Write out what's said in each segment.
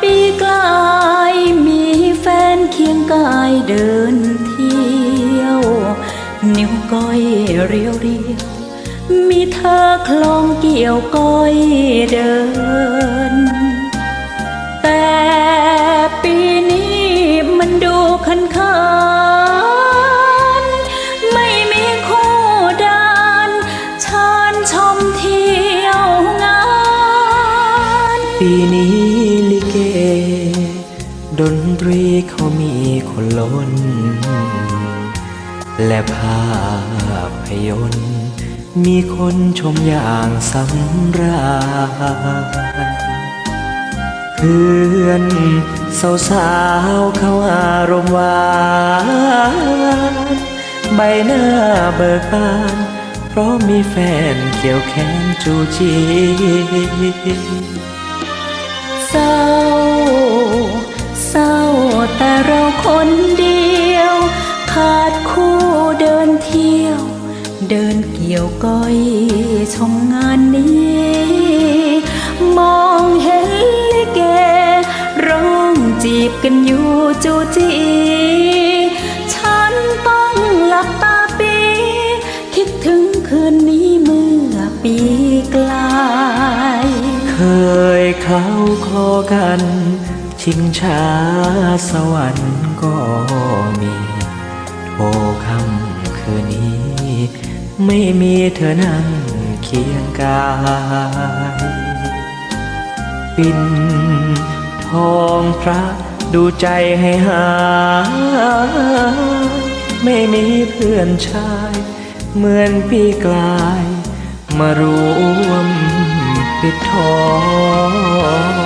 ปีกลายมีแฟนเคียงกายเดินเที่ยว นิ้วก้อยเรียวเรียวมีเธอคล้องเกี่ยวก้อยเดิน แต่ปีนี้มันดูคันคานไม่มีคู่ดานชานชมเที่ยวงาน ปีนี้ ดนตรีเขามีคนล้น และภาพยนตร์ มีคนชมอย่างสำราญเพื่อนสาวสาวๆเขาอารมณ์หวานใบหน้าเบิกบาน เพราะมีแฟนเกี่ยวแขนจูจีเศร้า เศร้าแต่เราคนเดียว ขาดคู่เดินเที่ยว เดินเกี่ยวก้อยชมงานนี้ มองเห็นลิเก ร้องจีบกันอยู่จูจีฉันต้องหลับตาปี คิดถึงคืนนี้เมื่อปีกลายเคยเข้าคอกัน ชิงช้าสวรรค์ก็มีโทคำคืนนี้ ไม่มีเธอนั่งเคียงกายปิ่นทองพระดูใจให้หายไม่มีเพื่อนชาย เหมือนปีกลาย มารวมปิดทอง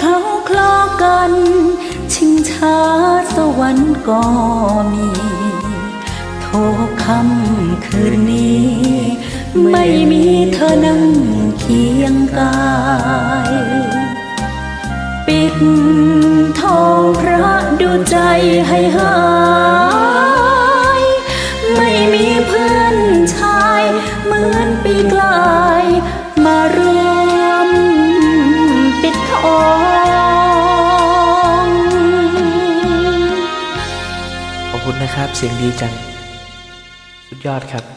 เขาคลอกัน ชิงช้าสวรรค์ก็มี โทรคำคืนนี้ ไม่มีเธอนั่งเคียงกาย ปิดทองพระดูใจให้หา คุณนะครับ เสียงดีจัง สุดยอดครับ